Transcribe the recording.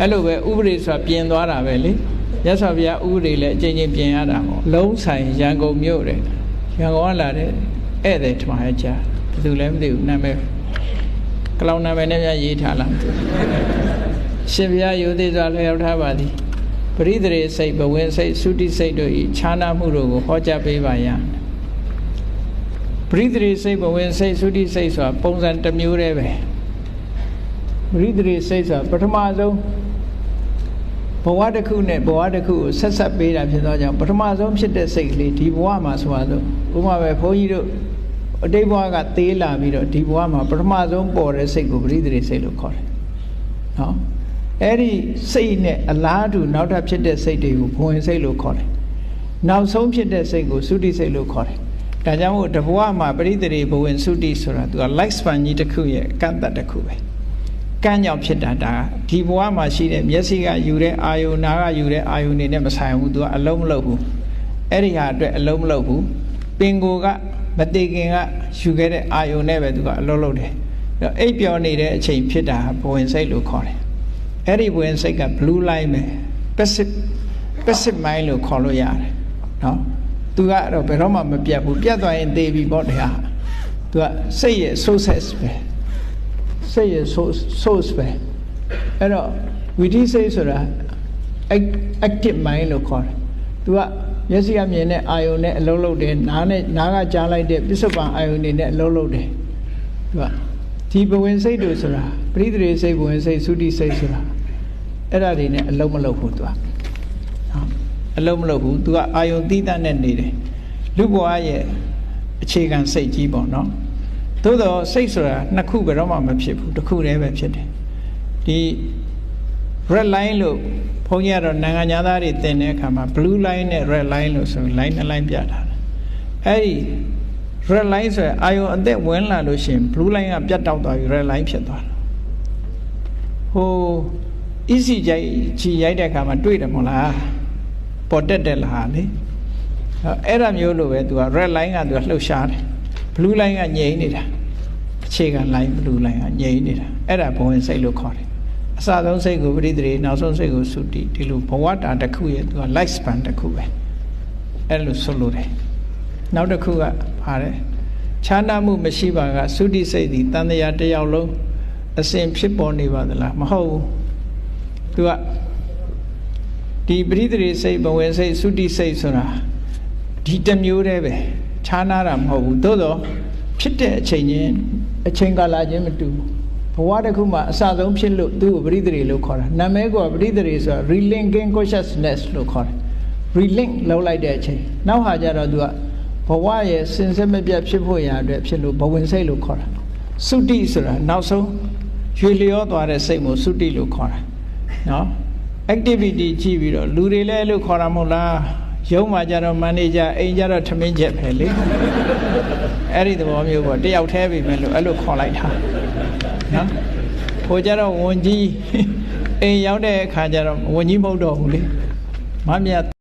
အဲ့လိုပဲဥပဒေဆိုတာပြင်သွားတာပဲလေရသော်ဘုရားဥပဒေလည်းအချင်းချင်းပြင်ရတာပေါ့လုံးဆိုင်ရန်ကုန်မြို့တဲ့ရန်ကုန်ကလာတဲ့ဧည့်သည်ထမရဲ့ကြာဘယ်သူလဲမသိဘူးနာမည်ကလောင်နာမည်နဲ့များရေးထားလားမသိဘူးရှင်ဘုရားယုသေးစွာလျှောက်ထားပါသည်ပရိသေရေစိတ်ဘဝင်စိတ်သုတိစိတ်တို့ဤခြားနာမှုတို့ကိုဟောကြားပေးပါရန်ပရိသေရေစိတ်ဘဝင်စိတ်သုတိစိတ်ဆိုတာပုံစံတစ်မျိုးတည်းပဲ ပရိသေရေစိတ်ဆိုတာပထမဆုံးဘဝတစ်ခုနဲ့ဘဝတစ်ခုကိုဆက်ဆက်ပေးတာဖြစ်သောကြောင့်ပထမဆုံးဖြစ်တဲ့စိတ်ကလေးဒီဘဝမှာဆိုတော့ဥပမာပဲဘုန်းကြီးတို့အတိတ်ဘဝကသေးလာပြီးတော့ဒီဘဝမှာပထမဆုံးပေါ်တဲ့စိတ်ကိုပရိသေရေစိတ်လို့ခေါ်တယ်နော်အဲ့ဒီစိတ်နဲ့အလားတူနောက်ထပ်ဖြစ်တဲ့စိတ်တွေကိုဘဝင်စိတ်လို့ခေါ်တယ်နောက်ဆုံးဖြစ်တဲ့စိတ်ကိုသုတိစိတ်လို့ခေါ်တယ်ဒါကြောင့်မို့တဘဝမှာပရိသေရေဘဝင်သုတိဆိုတာသူက life span ကြီးတစ်ခုရဲ့အကန့်အသတ်တစ်ခုပဲ ကံကြောင့်ဖြစ်တာဒါဒီဘဝမှာရှိတဲ့မျက်စိကယူတဲ့အာယုနာကယူတဲ့အာယုနေနဲ့မဆိုင်ဘူးသူကအလုံးမလုံးဘူးအဲ့ဒီဟာအတွက်အလုံးမလုံးဘူးပင်ကိုကမတေခင်ကယူခဲ့တဲ့အာယုနဲ့ပဲသူကအလုံးလုံးတယ်အဲ့တော့အိပ်ပျော်နေတဲ့အချိန်ဖြစ်တာဘဝင်စိတ်လို့ခေါ်တယ်အဲ့ဒီဘဝင်စိတ်က blue line ပဲ passive passive mind လို့ခေါ်လို့ရတယ်နော်သူကတော့ဘယ်တော့မှမပြတ်ဘူးပြတ်သွားရင်သေပြီပေါ့တရားသူကစိတ်ရဲ့ sources ပဲ စိတ်ရဲ့ source source ပဲအဲ့တော့ဝိသိစိတ်ဆိုတာ active mind လို့ခေါ်တယ်သူကမျက်စိကမြင်တဲ့အာယုံနဲ့အလုံးလုံးတယ်နားနဲ့နားကကြားလိုက်တဲ့ပစ္စုပန်အာယုံတွေနဲ့အလုံးလုံးတယ်သူကဒီဘဝင်စိတ်တို့ဆိုတာပရိသေစိတ်ဘဝင်စိတ်သုတိစိတ်ဆိုတာအဲ့ဒါတွေနဲ့အလုံးမလုံးဘူးသူကနော်အလုံးမလုံးဘူးသူကအာယုံတိတတ်နဲ့နေတယ်လူဘဝရဲ့အခြေခံစိတ်ကြီးပေါ့နော် သို့တော့စိတ်ဆိုတာနှစ်ခုဘယ်တော့မှမဖြစ်ဘူးတစ်ခုတည်းပဲဖြစ်တယ်ဒီ red line လို့ဘုန်းကြီးကတော့နိုင်ငံညာသားတွေသင်တဲ့အခါမှာ blue line နဲ့ red line လို့ဆိုရင် line နှစ် line ပြထားတယ်အဲ့ဒီ red line ဆိုရင်အာယုံအသက်ဝင်လာလို့ရှိရင် blue line ကပြတ်တောက်သွားပြီး red line ဖြစ်သွားတာဟို easy ကြိုက်ချီရိုက်တဲ့အခါမှာတွေ့တယ်မဟုတ်လားပေါ်တက်တယ်လားလေအဲ့ဒါမျိုးလိုပဲသူက red line ကသူကလှုပ်ရှားတယ် blue line ကငြိမ်နေတာအခြေခံ line blue line ကငြိမ်နေတာအဲ့ဒါဘဝင်စိတ်လို့ခေါ်တယ်အစဆုံးစိတ်ကိုပရိသေနောက်ဆုံးစိတ်ကိုသုတိဒီလိုဘဝတာတစ်ခုရဲ့သူက life span တစ်ခုပဲအဲ့လိုဆိုလို့တယ်နောက်တစ်ခုကပါတယ်ခြားနာမှုမရှိပါကသုတိစိတ်ဒီတန်တရားတစ်ယောက်လုံးအစဉ်ဖြစ်ပေါ်နေပါသလားမဟုတ်ဘူးသူကဒီပရိသေစိတ်ဘဝင်စိတ်သုတိစိတ်ဆိုတာဒီတစ်မျိုးတည်းပဲ ခြားနာတာမဟုတ်ဘူးသို့တော့ဖြစ်တဲ့အချိန်ချင်းအချိန်ကာလချင်းမတူဘူးဘဝတစ်ခုမှာအစဆုံးဖြစ်လို့သူ့ကိုပရိသေလို့ခေါ်တာနာမည်ကပရိသေဆိုတာ relinking consciousness လို့ခေါ်တယ် relink လောက်လိုက်တဲ့အချိန်နောက်ဟာကျတော့သူကဘဝရဲ့စင်စစ်မပြတ်ဖြစ်ဖို့ရာအတွက်ဖြစ်လို့ဘဝင်စိတ်လို့ခေါ်တာသုတိဆိုတာနောက်ဆုံးရွေလျောသွားတဲ့စိတ်ကိုသုတိလို့ခေါ်တာနော် activity ကြည့်ပြီးတော့လူတွေလည်းအဲ့လိုခေါ်တာမဟုတ်လား ရုံးမှာကြတော့မန်နေဂျာအိမ်ကြတော့ထမင်းချက်ပဲလေအဲ့ဒီသဘောမျိုးပေါ့တယောက်တည်းပြီမဲ့လို့အဲ့လိုခေါ်လိုက်တာနော်ဟိုကြတော့ဝန်ကြီးအိမ်ရောက်တဲ့အခါကျတော့ဝန်ကြီးမဟုတ်တော့ဘူးလေမမြတ်